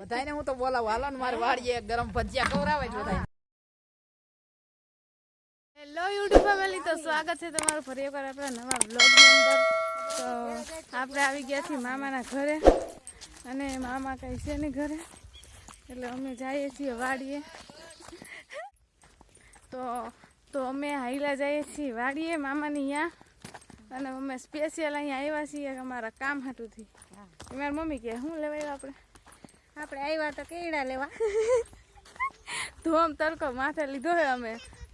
બધાયને હું તો બોલાવું. હાલો ને મારે વાડીએ ગરમ ભજીયા ખવડાવે જ બધાય હેલો યુટ્યુબ ફેમિલી તો સ્વાગત છે તમારું ફરી એકવાર આપણા નવા બ્લોગની અંદર. તો આપણે આવી ગયા છીએ મામાના ઘરે. અને મામા કઈ છે નહીં ઘરે. એટલે અમે જઈએ છીએ વાડીએ. તો તો અમે હાઈલા જઈએ છીએ વાડીએ, મામાની અહીંયા અને અમે સ્પેશિયલ અહીંયા આવ્યા છીએ અમારા કામ હાટુથી. મારી મમ્મી કે શું લેવાય આપણે? આપણે આવ્યા તો કેળા લેવા. ધોમ તડકો માથે લીધો હે અમે.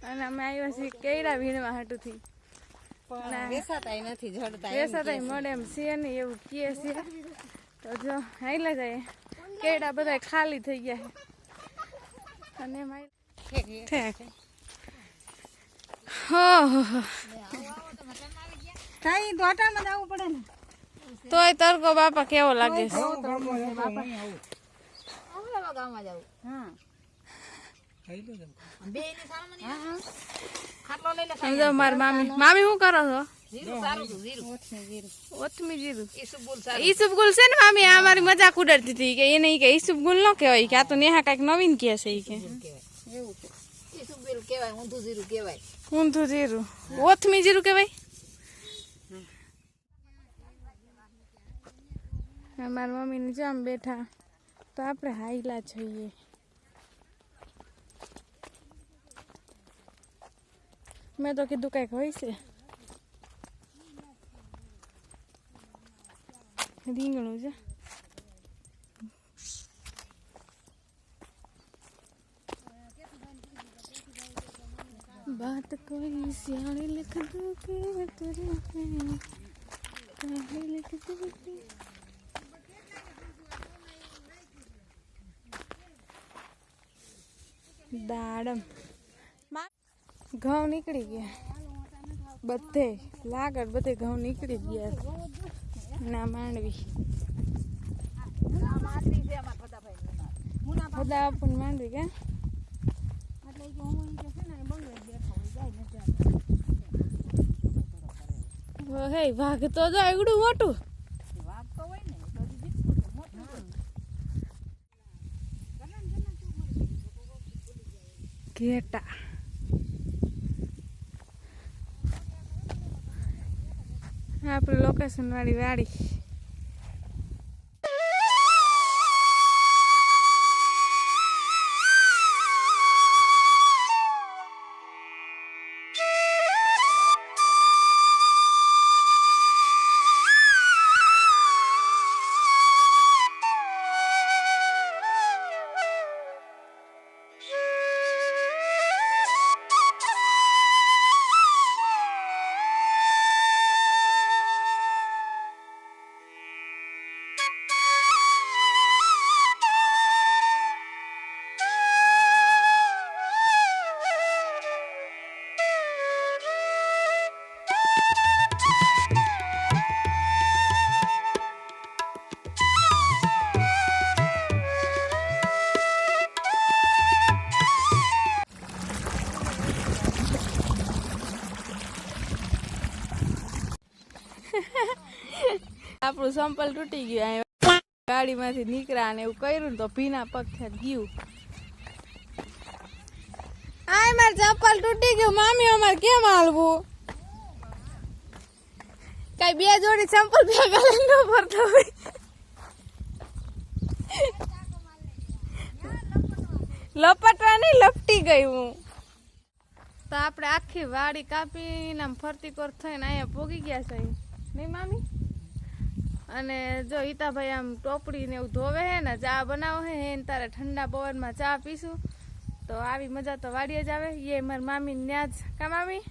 અને અમે આવ્યા છીએ કેળા વીણવા હાટુથી. પણ વેસાતાય નથી જડતા વેસાતાય મળે એમ છે નહીં એવું કહે છે. તો જો હાઈલા જાય. કેળા બધા ખાલી થઈ ગયા અને ને. તડકો બાપા કેવો લાગે છે? આવડે ગામમાં જાવ. હા. ની મામી. મામી શું કરો છો? જીરું સારું હતું જીરું ઓછું જીરું ઓથમી જીરું ઈસુ બોલ સારું ઈસુફ ગુલ છે ને મામી? આ મારી મજાક ઉડાડતી હતી કે એને કે ઈસુફ ગુલ ન કહેવાય કે આ તો નેહા કાંઈક નવીન છે કે. છે. ઈસુ બોલ કહેવાય ઊંધું જીરું કહેવાય. ઊંધું જીરું ઓથમી જીરું કહેવાય? મારી મમ્મીને જામ બેઠા. તો આપણે હાઈલા જોઈએ મેં તો કીધું કંઈક હોય છે રીંગણું છે बात कोई सियाने लिख दो के तेरे पे काहे लिख दो के દાડમ. ઘઉં નીકળી ગયા. બધે લાગડ બધે ઘઉં નીકળી ગયા. ના માંડવી. બધા પણ માંડવી કે? હું વાઘ તો એવડું મોટું વાત તો હોય ને તો હજી જીતતું તો મોટું તો. ઘેટા આપણે લોકેશન વાળી વાડી આપણું સંપલ તૂટી ગયું ગાડીમાંથી નીકળ્યા ને એવું કર્યું તો ભીના પગ ગયું. આય, માર ચપ્પલ તૂટી ગયું, મામી અમારે કેમ હાલવું? કઈ બે જોડી ચંપલ ભેગા ન ફરતા હોય. લપટવા નહીં, લપટી ગઈ હું. તો આપણે આખી વાડી કાપીને આમ ફરતી કોર થઈને અહીંયા પોગી ગયા છે નહીં, મામી? અને જો ઈતાભાઈ આમ ટોપડી ને એવું ધોવે હે ને ચા બનાવે હે એને તારે ઠંડા પવનમાં ચા પીશું. તો આવી મજા તો વાડીએ જ આવે. એ મારી મામી ન્યા જ. કા મામી?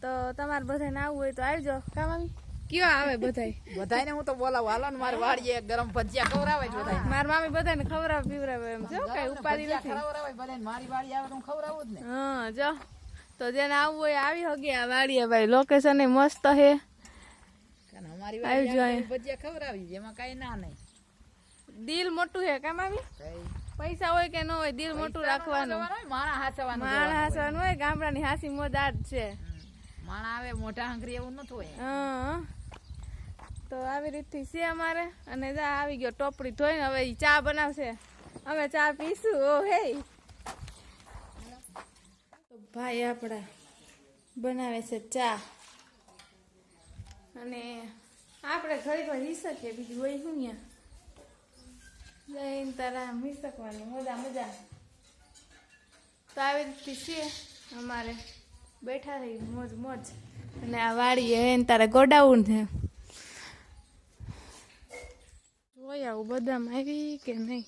તો તમારે બધાને આવવું હોય તો આવજો. કામ આવી કયો આવે બધાય? બધાયને હું તો બોલાવું. હાલો ને મારે વાડીએ ગરમ ભજીયા ખવડાવે જ બધાય મારા મામી બધાને ખવરાવ પીવડાવે એમ. જો કઈ ઉપાધિ નથી. ખવડાવે બધાને મારી વાડી આવે તો હું ખવડાવું જ ને. હા જો. તો જેને આવવું હોય આવી હગે આ વાડીએ ભાઈ. લોકેશન મસ્ત હે. અને અમારી આવી જાય. ભજીયા ખવડાવી એમાં કાંઈ ના નહીં. દિલ મોટું હે કેમ આવી? પૈસા હોય કે ન હોય દિલ મોટું રાખવાનું. માણા હાસવાનું માણા. હાસવાનું હોય ગામડાની હાસી મોજ છે. માણા આવે મોટા હંગરી એવું નતું હોય. તો આવી રીતથી છે અમારે. અને જા આવી ગયો ટોપડી ધોઈને હવે ચા બનાવશે. અમે ચા પીશું. ઓ હે. ભાઈ આપણા બનાવે છે ચા. અને આપણે ઘરે વાર હિસકીએ, બીજું હોય શું ત્યાં જઈને તારા હિસકવાની મજા મજા. તો આવી રીતથી છે, અમારે બેઠા રહી, મોજ મોજ. અને આ વાડીએ એને તારે ગોડાઉન છે જોઈ આવું બધામાં આવી કે નહીં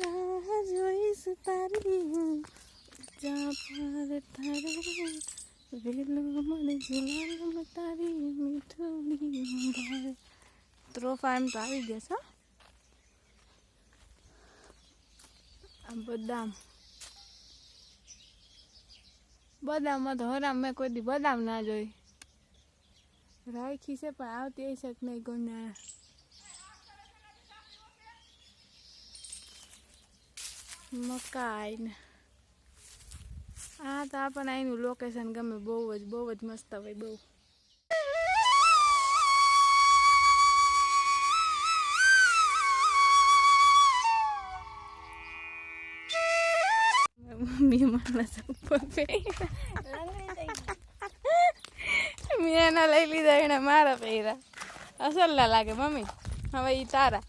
રાહ જોઈશ તારી હું જા પર તારે વેલો ઝુલામ તારી મીઠું ભાઈ ત્રોફા એમ તો આવી ગયા છે આ બદામ બદામમાં તો હરામ મેં કોઈ દી બદામ ના જોઈ રાખી છે પણ આવતી હશે કે નહીં કોને મકાઈ ને. આ તો આપણને અહીંનું લોકેશન ગમે બહુ જ બહુ જ મસ્ત હોય બહુ. મમ્મી માણસ ઉપર મેં એના લઈ લીધા એને મારા પહેર્યા. અસલના લાગે મમ્મી. હવે ઈ તારા.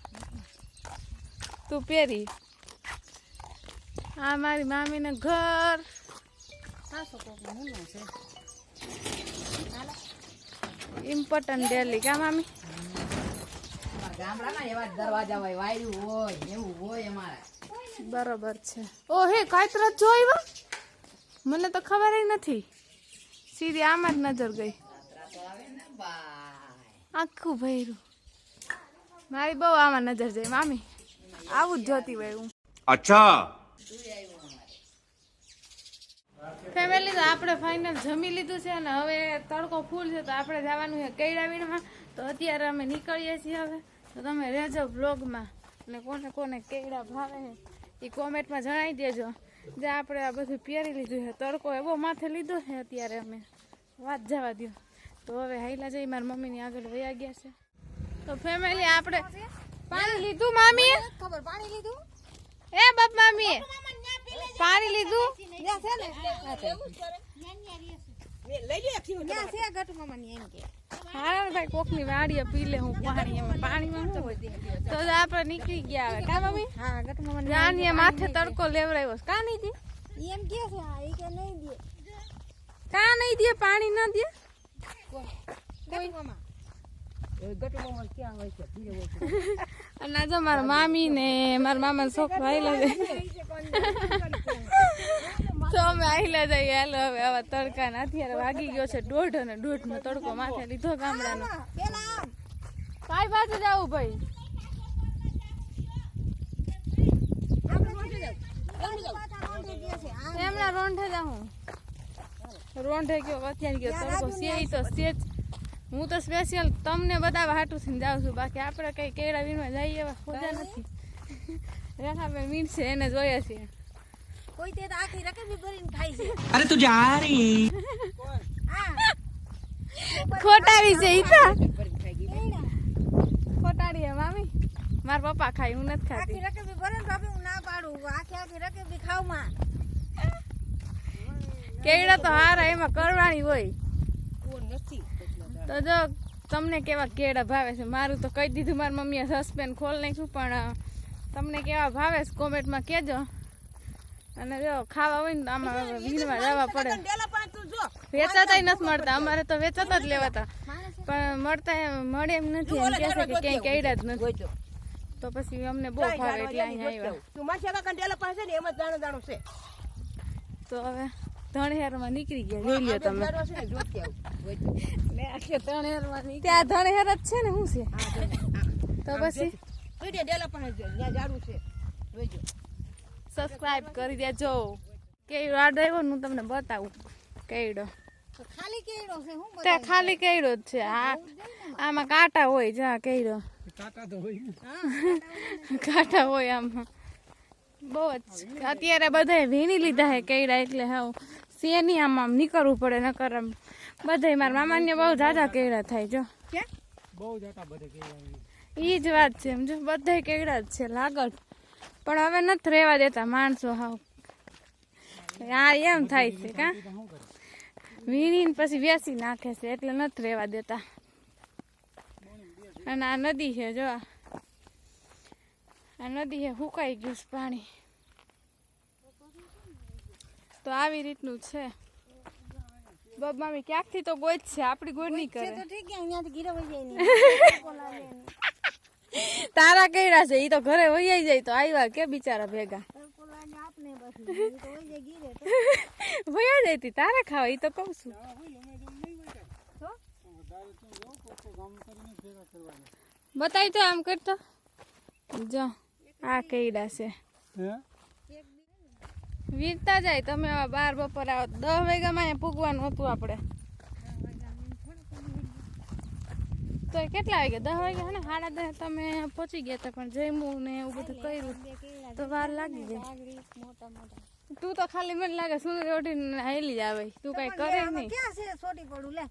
તું પહેરી. આ મારી મામીને ઘર. ઇમ્પોર્ટન્ટ ડેલી કા મામી? દરવાજા હોય વાયુ હોય એવું હોય અમારા. બરોબર છે. ઓ હે કાતરા જોઈવા મને તો ખબર જ નથી. સીધી આમાં જ નજર ગઈ. આખું ભૈરું મારી બહુ આમાં નજર જાય મામી. આવું જ જોતી હોય હું. અચ્છા. ફેમિલી તો આપણે ફાઇનલ જમી લીધું છે અને હવે તડકો ફૂલ છે તો આપણે જવાનું છે કેળાવીણમાં. તો અત્યારે અમે નીકળીએ છીએ હવે. તો તમે રહેજો બ્લોગમાં અને કોને કોને કેળા ભાવે એ કોમેન્ટમાં જણાવી દેજો. જે આપણે આ બધું પહેરી લીધું છે તડકો એવો માથે લીધો છે અત્યારે અમે. વાત જવા દો તો હવે હાઈલા જઈ મારી મમ્મીની આગળ વયા ગયા છે. તો ફેમિલી આપણે પાણી લીધું મામી? ખબર પાણી લીધું? એ બાપ મામી ત્યાં છે ગટુ મામાની એમ કે. હા ભાઈ કોકની વાડીએ પી લે હું પાણી એમાં પાણીમાં શું હોય. તો જ આપણે નીકળી ગયા હવે. કા મમ્મી? હા ગટુ મામાની માથે તડકો લેવડાવ્યો છે. કા નહીં દે? એમ કે છે હા એ કે નહીં દે. કા નહીં દે? પાણી ના દે? અને આજે મારા મામી ને મારા મામા છોકરો આવેલા છે? તો અમે આહીલા જઈએ હાલો હવે આવા તડકા ના અત્યારે વાગી ગયો છે દોઢ અને દોઢ નો તડકો માથે લીધો ગામડાનો. કઈ બાજુ જાવું ભાઈ? પાછા રોંઢે જા હું એમના રોંઢે જાઉં રોંઢે ગયો અત્યારે ગયો તડકો. છે તો છે જ હું તો સ્પેશિયલ તમને બતાવવા હાટું થઈને જાઉં છું. બાકી આપણે કઈ કેળા વીણવા જઈએ એવા ખોજા નથી. રેખાબેન છે એને જોયા છીએ. કોઈ તે આખી રકમ ભરીને ખાય છે. અરે તું જા રહી ખોટાડી છે ઈતા ખોટાડી હે મામી. માર પપ્પા ખાય હું નથી ખાતી. આખી રકમ ભરીને બાપી હું ના પાડું. આખી આખી રકમ ખાવમાં કેવડા તો હારા એમાં કરવાની હોય. તો જો તમને કેવા કેળા ભાવે છે? મારું તો કહી દીધું મારી મમ્મીએ સસ્પેન ખોલ નાખ્યું પણ તમને કેવા ભાવે છે? કોમેન્ટમાં કહેજો અને જો ખાવા હોય ને તો આમાં ભીડમાં જવા પડે. વેચાતા નથી મળતા. અમારે તો વેચાતા જ લેવાતા. પણ મળતા મળે એમ નથી. એમ કહે છે કે ક્યાંય કેળા જ નથી. તો પછી અમને બહુ ભાવે એટલે અહીંયા આવ્યા. તો હવે ધણેરમાં નીકળી ગયા. જોઈ લ્યો તમે. ત્યાં ધણેર જ છે ને શું છે? તો પછી? સબસ્ક્રાઇબ કરી દેજો. કેળો આ ડ્રાઈવર હું તમને બતાવું. કેળો. તો ખાલી કેળો છે હું ત્યાં ખાલી કેળો જ છે. આ આમાં કાંટા હોય જા કેળો. કાંટા હોય આમાં. બહુ જ. અત્યારે બધાય વીણી લીધા હે કેળા એટલે હા શેની આમ આમ નીકળવું પડે નકર આમ બધાય મારા મામાને બહુ જાજા કેળા થાય જો. ઈ જ વાત છે એમ જો બધાય કેળા જ છે લાગત પણ હવે નથી રહેવા દેતા માણસો હાવ. આ એમ થાય છે કા? વીણીને પછી બેસી નાખે છે એટલે નથી રહેવા દેતા. અને આ નદી છે જો આ. નદી છે સુકાઈ ગયું છે પાણી. તો આવી રીતનું છે. બબ મામી ક્યાંકથી તો ગોઈ છે આપણી ગોળ નહીં કરે. તો ઠીક અહીંયાથી ગીરવાઈ જાય. તારા કઈડા છે ઈ તો ઘરે વૈયાઈ જાય તો આવ્યા કે બિચારા ભેગા? વયા જાય તો વૈયા તારા ખાવા ઈ તો કહું છું. બતાવી તો આમ કરતો. જો આ કઈડા છે. વીરતા જાય તમે બાર બપોર આવો. દસ વાગ્યામાં પૂગવાનું હતું આપણે. તો કેટલા વાગે? દસ વાગ્યા ને? સાડા દસ તમે પહોંચી ગયા હતા પણ જમ્યું ને એવું બધું કર્યું. તો વાર લાગી જાય. તું તો ખાલી મને લાગે સુંદર ઉઠીને હેલી જ આવે. તું કઈ કરે નહીં. ક્યાં છે છોટી પડું? લે.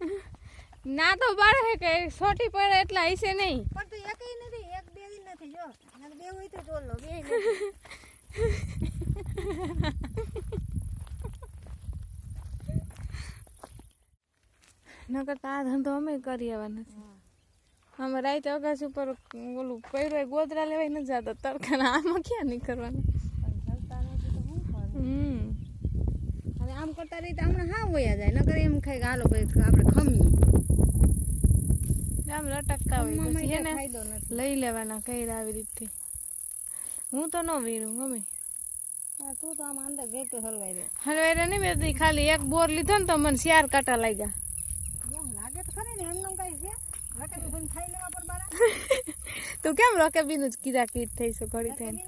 ના તો બાળે હે કે છોટી પડે એટલા હશે નહીં. પણ તું એકઈ નથી એક બે નથી જો. બે હોય તો ચોલ બે નકર તો આ ધંધો અમે કરી આવવા નથી અમે રાઈત અગાસ ઉપર ઓલું પૈરો ગોદરા લેવાય નથી જતા તડકાના આમાં ક્યાં નીકળવાનું? હવે આમ કરતા રહી તો હમણાં હા વયા જાય નકર એમ ખાઈ હાલો ભાઈ આપણે ખમીએ. આમ લટકતા હોય પછી એને ને? લઈ લેવાના કઈ આવી રીતે. હું તો ન વીરું ગમે તું તો આમ અંદર ગઈ તો હલવાઈ રહ્યો. હલવાઈ નહીં બેધી ખાલી એક બોર લીધો ને તો મને શિયાર કાંટા લાગ્યા. એમ લાગે તો ખરી ને એમનું કઈ છે? તો કેમ રોકે બીનું જ કીધા કીધ થઈશું ઘડી થઈને.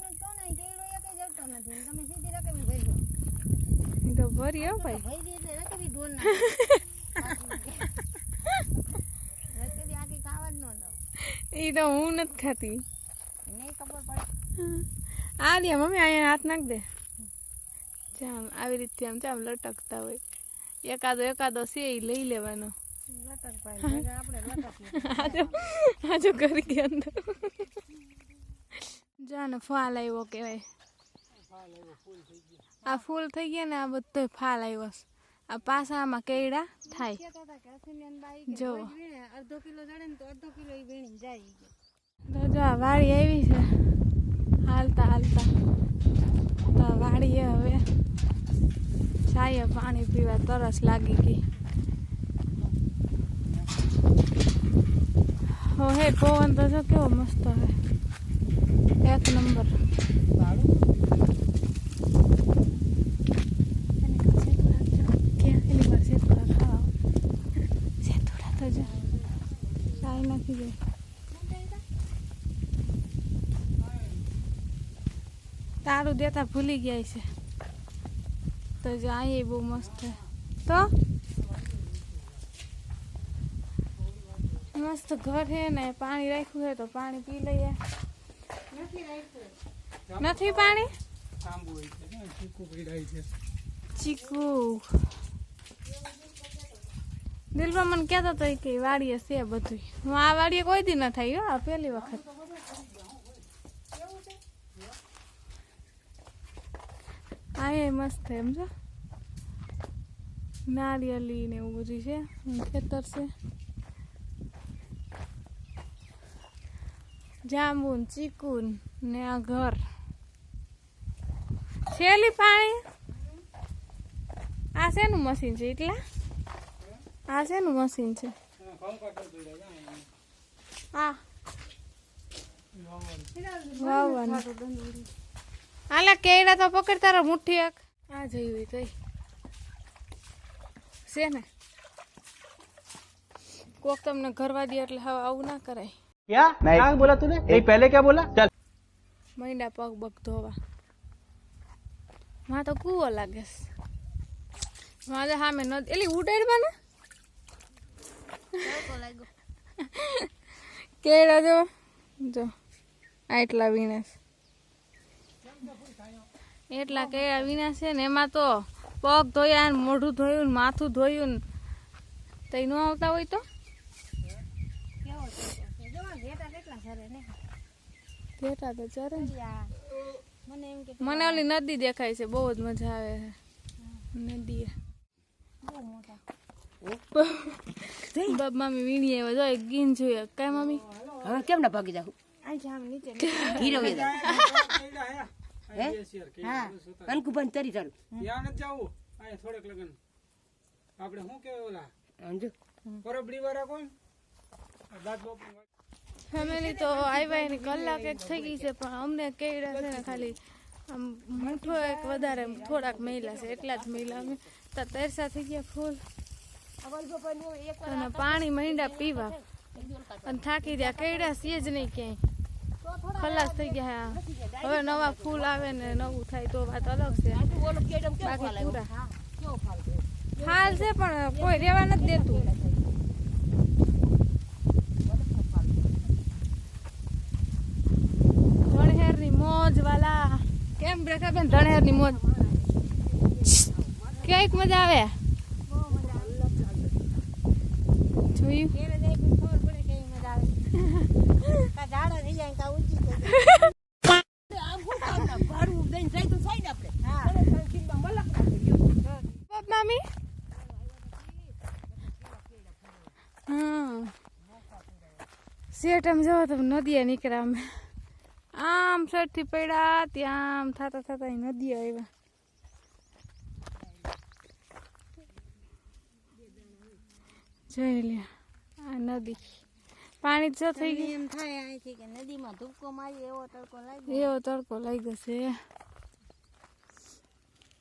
રકેબીનું તો ભરી હો ભાઈ. એ તો હું નથી ખાતી. આ દે મમ્મી અહીંયા હાથ નાખ દે. જામ આવી રીતે આમ જામ લટકતા હોય. એકાદો એકાદો છે એ લઈ લેવાનો. આજો કરી કે અંદર. જાને ફાલ આવ્યો કહેવાય. આ ફૂલ થઈ ગયા ને આ બધો ફાલ આવ્યો. આ પાસામાં કેળા થાય. જો. અડધો કિલો જડે ને તો અડધો કિલો એ વીણીને જાય તો જો આ વાડી આવી છે. હાલતા હાલતા. તો વાડીએ હવે ચાએ પાણી પીવા તરસ લાગી ગઈ. હો હે પવન તો જો કેવો મસ્ત હે એક નંબર તારું દેતા ભૂલી ગયા છે તો જો અહીંયા બહુ મસ્ત તો મસ્ત ઘર છે ને પાણી રાખ્યું છે તો પાણી પી લઈએ. નથી પાણી? ચીકુ દિલમાં મને કહેતો હતો કે વાડીએ છે બધું હું આ વાડીએ કોઈ દી ન હો આ પહેલી વખત. આ એ મસ્ત છે એમ જો નારિયેલી ને એવું બધું છે ખેતર છે. જાંબુ ચીકુન ને આ ઘર. છેલી પાણી આ શેનું મશીન છે એટલા? આ શેનું મશીન છે? આ વાવવાનું. હાલા કેળા તો પકડતા રહો, મુઠ્ઠી એક. આ જોયું તઈ. છે ને કોક તમને ઘરવા દે એટલે હવે આવું ના કરાય. क्या क्या बोला तूने नहीं पहले क्या बोला चल મહિના પગ બગ ધોવા માં તો કૂવો લાગે છે મારે સામે ન એલી ઉડાડવા ને કેળા જો જો આટલા વીણે છે. એટલા કેળા વિના છે ને એમાં તો પગ ધોયા ને મોઢું ધોયું ને માથું ધોયું ને તઈ ન આવતા હોય તો ઘેટા તો ચરે મને એમ કે મને ઓલી નદી દેખાય છે બહુ જ મજા આવે છે. નદી બાબ મામી બાપ મમ્મી વીણી એવા જો એક ગીન જોઈએ કઈ મમ્મી હવે કેમ ના ભાગી જાવ આ હીરો હા? કંકુબન તરી ચાલુ ત્યાં નથી જવું થોડેક લગન. આપણે શું કહેવાય ઓલા? પરબડી વાળા કોણ? દાદ બાપુ ફેમિલી તો આવ્યા એની કલાક એક થઈ ગઈ છે, પણ અમને કેળા છે ને ખાલી આમ મૂઠો એક વધારે થોડાક મહિલા છે, એટલા જ મહિલા અમે. તો તરસા થઈ ગયા ફૂલ. અને પાણી મહિંડા પીવા. અને થાકી ગયા કેળા છે જ નહીં ક્યાંય. ખલાસ થઈ ગયા હવે નવા ફૂલ આવે ને નવું થાય તો વાત અલગ છે. બાકી પૂરા. હાલ છે, પણ કોઈ રેવા નથી દેતું. મોજ વાલા કેમ રેખાબેન ધણહેરની મોજ. કેક મજા આવે? જોયું? મામી? શેઠ આમ જવા તો નદીએ નીકળ્યા અમે. આમ સરથી પડ્યા ત્યાં આમ થતા થતા નદી આવ્યા. જોઈ લે આ નદી. પાણી જો થઈ ગયું. એમ થાય અહીંથી કે નદીમાં ધૂપકો મારી એવો તડકો લાગ્યો? એવો તડકો લાગ્યો છે.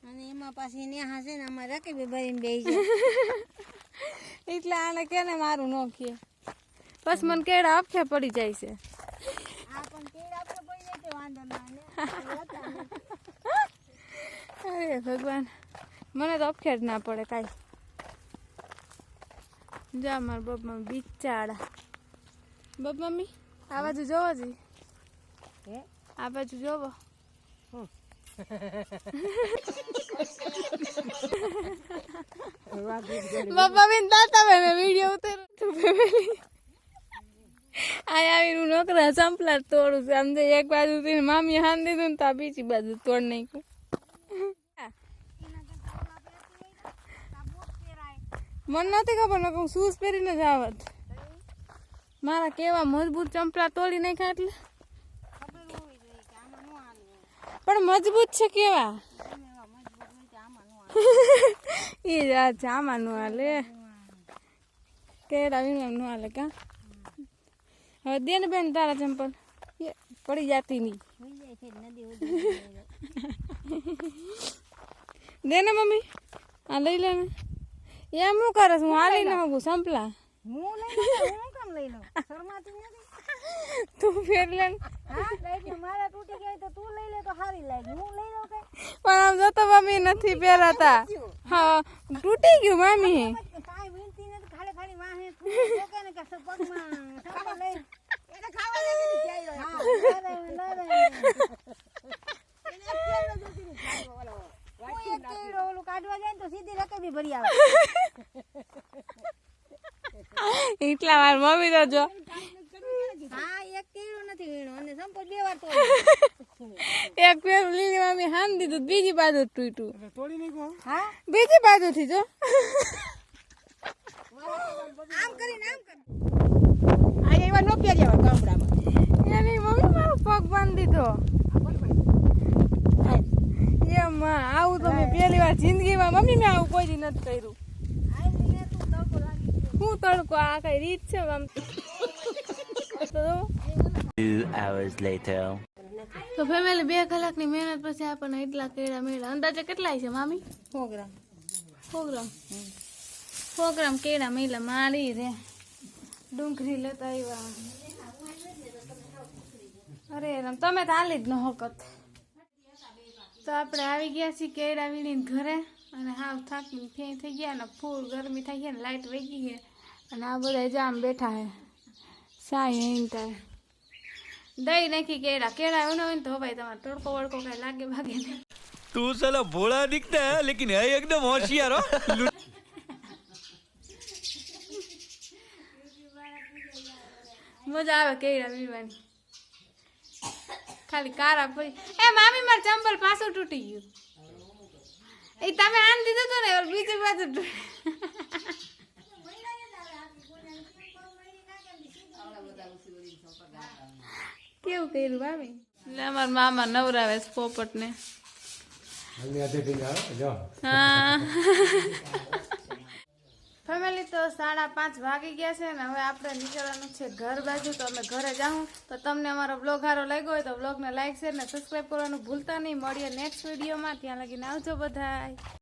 અને એમાં પાછી નેહા છે ને અમારે રકીબી ભરીને બેસી જાય. એટલે આને કેને મારું ન કે બસ મને કેળા અપખે પડી જાય છે. આ પણ કેળ અરે ભગવાન મને તો અપખેર ના પડે કાંઈ. જા મારા બાપ મમ્મી બિચારા. બાપ મમ્મી આ બાજુ જોવો જી. હે? આ બાજુ જોવો. બાપા બેન દાતા મેં વીડિયો ઉતાર્યો. તો આ આવીને નોકરા સંપલા તોડું છે. આમ તો એક બાજુ થી મામી હાન દીધું ને તો બીજી બાજુ તોડ નાખ્યું. મને નથી ખબર ને હું શૂઝ પહેરીને જ આવત. મારા કેવા મજબૂત ચંપલા તોડી નાખ્યા એટલે. પણ મજબૂત છે કેવા? તો આમાં નો એ હાલે. કેળા વિના નું હાલે કા? હવે દે ને બેન તારા ચંપલ. પડી જાતી નહીં. દે ને મમ્મી. આ લઈ લે ને. એમ હું કરે હું આ લઈને હગું સંપલા હું હું કામ લઈ લઉં? શરમાતી તું ફેર લે હા લઈ મારા તૂટી ગઈ તો તું લઈ લે તો સારી લાગે હું લઈ લઉં પણ આમ જોતો મમ્મી નથી પહેરાતા. હા તૂટી ગયું મમ્મી. ને પગમાં સાપા લઈ. એને ખાવા દે કે હા કેળો ઓલું કાઢવા જાય ને તો સીધી રકબી ભરી આવે. એટલા વાર મમ્મી તો જો. હા એક કેળો નથી વીણો અને સંપત બે વાર તો એક ફેર લીલી મમ્મી હાન દીધું બીજી બાજુ તૂટ્યું. તોડી હા? બીજી બાજુથી જો. આમ કરીને આમ કરી. આ એવા નો પહેર્યા હોય ગામડામાં. એની મમ્મી મારો પગ બાંધી દીધો. એમ માં, આવું તો મેં પહેલી વાર જિંદગીમાં મમ્મી મેં આવું કોઈ દી નથી કર્યું. હું તડકો આ કઈ રીત છે આમ? તો Two hours later. તો ફેમિલી બે કલાકની મહેનત પછી આપણને એટલા કેળા મેળા અંદાજે કેટલા છે મામી? સો ગ્રામ. સો ગ્રામ. પ્રોગ્રામ કેળા મેલા મારી રે. ડુંગળી લેતા આવ્યા અરે તમે તો હાલી જ ન હકત. તો આપણે આવી ગયા છીએ કેળા વીણીને ઘરે અને હાવ થાકીને ફેં થઈ ગયા ને ફૂલ ગરમી થઈ ગયા ને લાઇટ વહી ગઈ અને આ બધા જામ બેઠા છે. સાય હેંગતા દહીં નાખી કેળા. કેળા એવું હોય ને તો ભાઈ તમારે તડકો વડકો કઈ લાગે ભાગે તું ચલો ભોળા દીખતા લેકિન હે એકદમ હોશિયાર હો. મજા આવે કેળા વીવાની ખાલી કારા પડી એ મામી માર ચંપલ પાછું તૂટી ગયું. એ તમે આન દીધું હતું ને બીજી બાજુ કેવું કર્યું મામી? એટલે અમારા મામા નવરાવે છે પોપટને. હા. ફેમિલી તો સાડા પાંચ વાગી ગયા છે ને હવે આપણે નીકળવાનું છે ઘર બાજુ. તો અમે ઘરે જાઉં. તો તમને અમારો બ્લોગ સારો લાગ્યો હોય તો બ્લોગને લાઈક શેર ને સબસ્ક્રાઈબ કરવાનું ભૂલતા નહીં. મળીએ નેક્સ્ટ વિડીયોમાં ત્યાં લગીને આવજો બધાય.